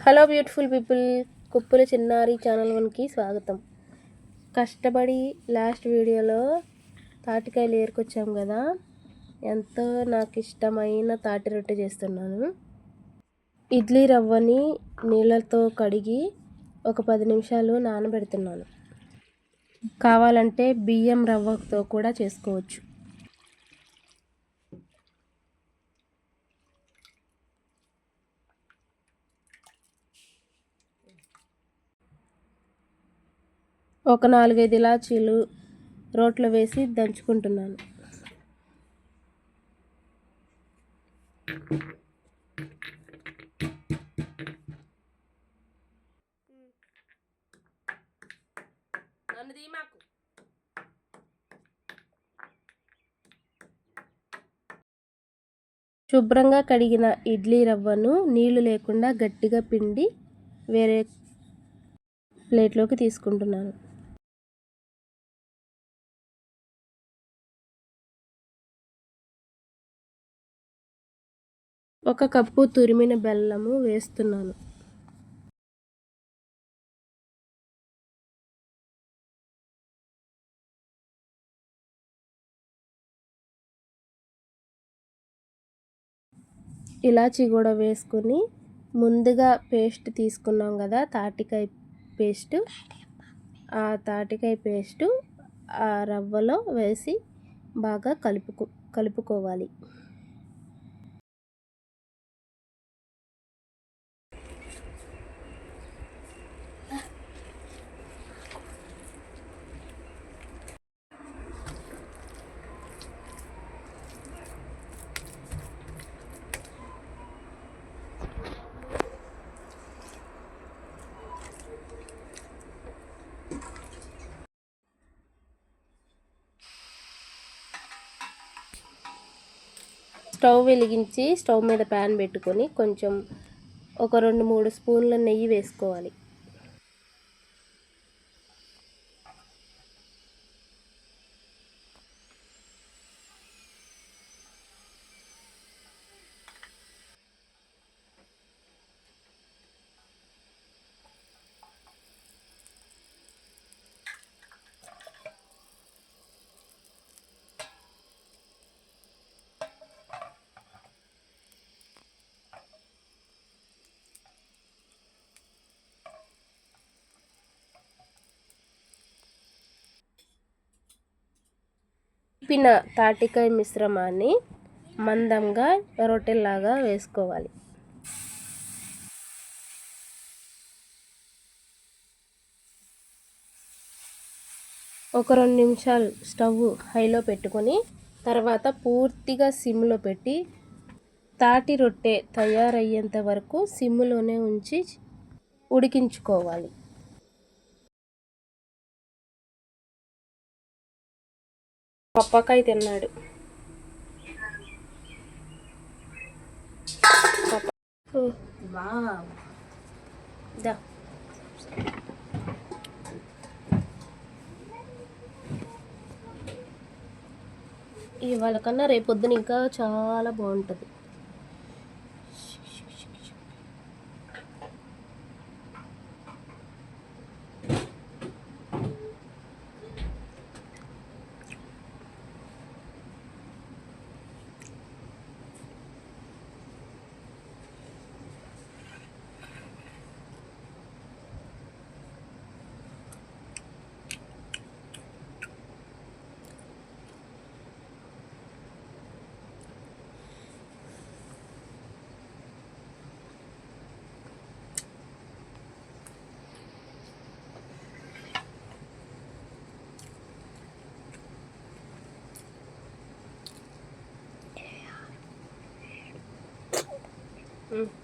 Hello beautiful people Kuppula చిన్నారి channel వన్కి స్వాగతం. కష్టపడి లాస్ట్ వీడియోలో తాటికాయలు ఏరుకొచ్చాం కదా. ఎంతో నాకు ఇష్టమైన తాటి రొట్టె చేస్తున్నాను. ఇడ్లీ రవ్వని నీళ్ళతో కడిగి ఒక పది నిమిషాలు నానబెడుతున్నాను. కావాలంటే బియ్యం రవ్వతో కూడా చేసుకోవచ్చు. ఒక నాలుగైదు ఇలాచీలు రోట్లో వేసి దంచుకుంటున్నాను. శుభ్రంగా కడిగిన ఇడ్లీ రవ్వను నీళ్ళు లేకుండా గట్టిగా పిండి వేరే ప్లేట్లోకి తీసుకుంటున్నాను. ఒక కప్పు తురిమిన బెల్లము వేస్తున్నాను. ఇలాచి కూడా వేసుకుని ముందుగా పేస్ట్ తీసుకున్నాం కదా తాటికాయ పేస్ట్. ఆ తాటికాయ పేస్టు ఆ రవ్వలో వేసి బాగా కలుపుకో కలుపుకోవాలి. స్టవ్ వెలిగించి స్టవ్ మీద ప్యాన్ పెట్టుకొని కొంచెం ఒక రెండు మూడు స్పూన్ల నెయ్యి వేసుకోవాలి. కలిపిన తాటికాయ మిశ్రమాన్ని మందంగా రొట్టెలాగా వేసుకోవాలి. ఒక రెండు నిమిషాలు స్టవ్ హైలో పెట్టుకొని తర్వాత పూర్తిగా సిమ్లో పెట్టి తాటి రొట్టె తయారయ్యేంత వరకు సిమ్లోనే ఉంచి ఉడికించుకోవాలి. పప్పకాయ తిన్నాడు. దా. ఇవాళ కన్నా రేపొద్దున ఇంకా చాలా బాగుంటుంది. mm.